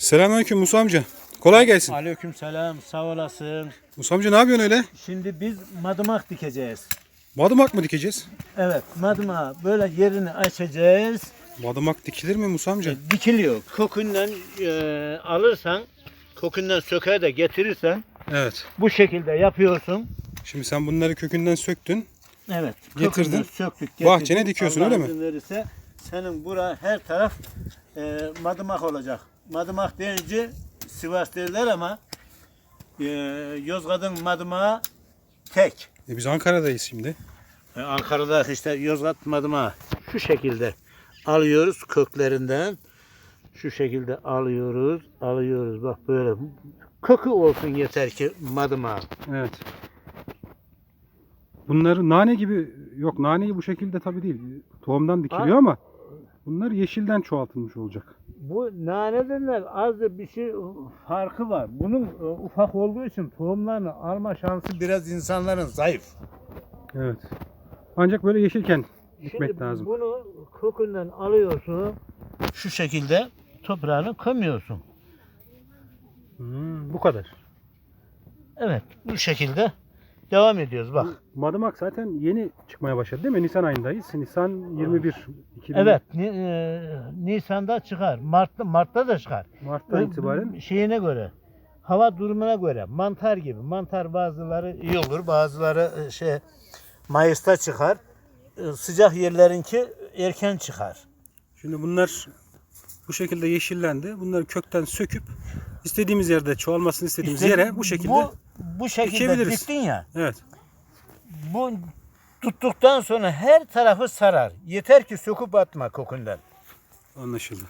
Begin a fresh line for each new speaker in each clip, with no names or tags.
Selamünaleyküm Musa amca. Kolay gelsin.
Aleyküm selam, sağ olasın.
Musa amca ne yapıyorsun öyle?
Şimdi biz madımak dikeceğiz.
Madımak mı dikeceğiz?
Evet, madımağı böyle yerini açacağız.
Madımak dikilir mi Musa amca?
Dikiliyor. Kökünden e, alırsan, kökünden söker de getirirsen
Evet.
bu şekilde yapıyorsun.
Şimdi sen bunları kökünden söktün.
Evet.
Getirdin.
söktük,
Bahçene
getirdik.
dikiyorsun,
Allah
öyle mi?
izin verirse senin bura her taraf e, madımak olacak. Madımak deyince Sivas derler ama e, Yozgat'ın madımağı tek.
E biz Ankara'dayız şimdi.
E, Ankara'da işte Yozgat madımağı şu şekilde alıyoruz köklerinden. Şu şekilde alıyoruz, alıyoruz. Bak böyle kökü olsun yeter ki madımağı.
Evet. Bunları nane gibi yok naneyi bu şekilde tabii değil. Tohumdan dikiliyor ama bunlar yeşilden çoğaltılmış olacak.
Bu naneden az bir şey farkı var. Bunun e, ufak olduğu için tohumlarını alma şansı biraz insanların zayıf.
Evet. Ancak böyle yeşilken dikmek
Şimdi
lazım.
bunu kökünden alıyorsun. Şu şekilde toprağını kömüyorsun.
Hmm, bu kadar.
Evet bu şekilde devam ediyoruz bak.
Madımak zaten yeni çıkmaya başladı değil mi? Nisan ayındayız. Nisan 21. 2000
Evet Ni- e, Nisan'da çıkar. Mart'ta Mart'ta da çıkar.
Mart'tan itibaren
şeyine göre hava durumuna göre mantar gibi. Mantar bazıları iyi olur, bazıları e, şey Mayıs'ta çıkar. E, Sıcak yerlerinki erken çıkar.
Şimdi bunlar bu şekilde yeşillendi. Bunları kökten söküp istediğimiz yerde çoğalmasını istediğimiz
İşte
yere bu şekilde
bu, bu şekilde diktin ya.
evet.
Bu tuttuktan sonra her tarafı sarar. Yeter ki söküp atma kokundan.
Anlaşıldı.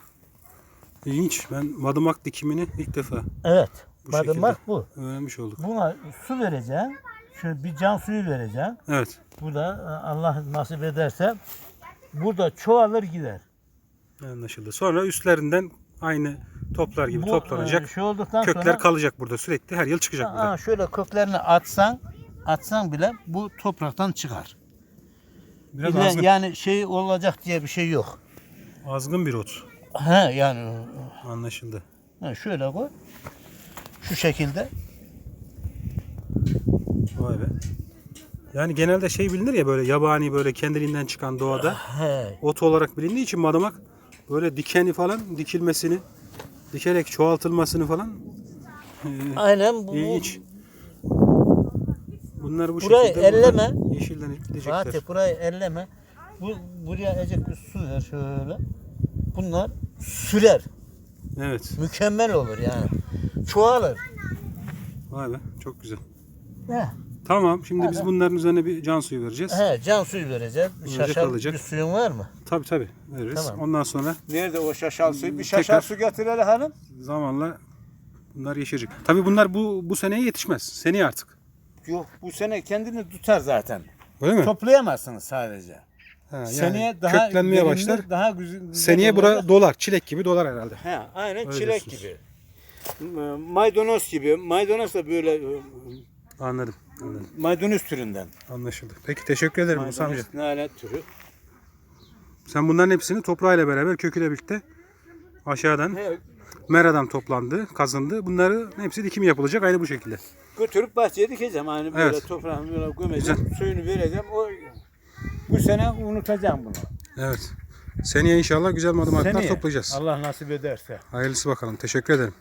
İlginç. Ben madımak dikimini ilk defa
Evet.
Bu
Madımak
şekilde.
bu.
öğrenmiş olduk.
Buna su vereceksin. Şöyle bir can suyu vereceksin.
Evet.
Bu da e, Allah nasip ederse burada çoğalır gider.
Anlaşıldı. Sonra üstlerinden aynı toplar gibi
Bu,
toplanacak.
e, Şey olduktan
Kökler
sonra
kalacak burada sürekli. Her yıl çıkacak
Aa,
burada.
şöyle köklerini atsan atsan bile bu topraktan çıkar.
Biraz
Bir de
azgın,
yani şey olacak diye bir şey yok.
azgın bir ot.
He yani
Anlaşıldı.
he, şöyle koy. Şu şekilde.
Vay be. Yani genelde şey bilinir ya böyle yabani böyle kendiliğinden çıkan doğada
He.
ot olarak bilindiği için madımak böyle dikeni falan dikilmesini dikerek çoğaltılmasını falan e,
Aynen bu.
ilginç. Bunlar bu
Burayı
şekilde
elleme.
yeşillenip gidecekler.
Fatih burayı elleme. Bu buraya ecek bir su ver şöyle. Bunlar sürer.
Evet.
Mükemmel olur yani. Çoğalır.
Vay be çok güzel.
He.
Tamam şimdi biz bunların üzerine bir can suyu vereceğiz.
He, can suyu vereceğiz. Bir şaşal
kalacak.
bir suyun var mı?
Tabi tabi veririz.
Tamam.
Ondan sonra
Nerede o şaşal suyu? Bir
şaşal
şaşal su getir hele hanım.
zamanla bunlar yeşerecek. Tabi bunlar bu bu seneye yetişmez. Seneye artık.
Yok bu sene kendini tutar zaten.
Öyle mi?
Toplayamazsınız sadece.
Ha, yani
seneye daha
köklenmeye
verimli,
başlar.
Daha güzel. güzel
Seneye bura
olacak.
dolar, çilek gibi dolar herhalde.
He, aynen
Öyle
çilek
diyorsunuz.
gibi. M- Maydanoz gibi. Maydanoz da böyle e,
Anladım. Anladım.
maydanoz türünden.
Anlaşıldı. Peki teşekkür ederim Musa amca.
Maydanoz nane türü.
Sen bunların hepsini toprağıyla beraber köküyle birlikte aşağıdan
He,
meradan toplandı, kazındı. Bunları hepsi dikimi yapılacak aynı bu şekilde.
götürüp bahçeye dikeceğim. Hani böyle
Evet.
toprağını böyle gömeceğim. Suyunu vereceğim. O bu sene unutacağım bunu.
Evet. Seneye inşallah güzel madımaklar
Seneye.
toplayacağız.
Allah nasip ederse.
Hayırlısı bakalım. Teşekkür ederim.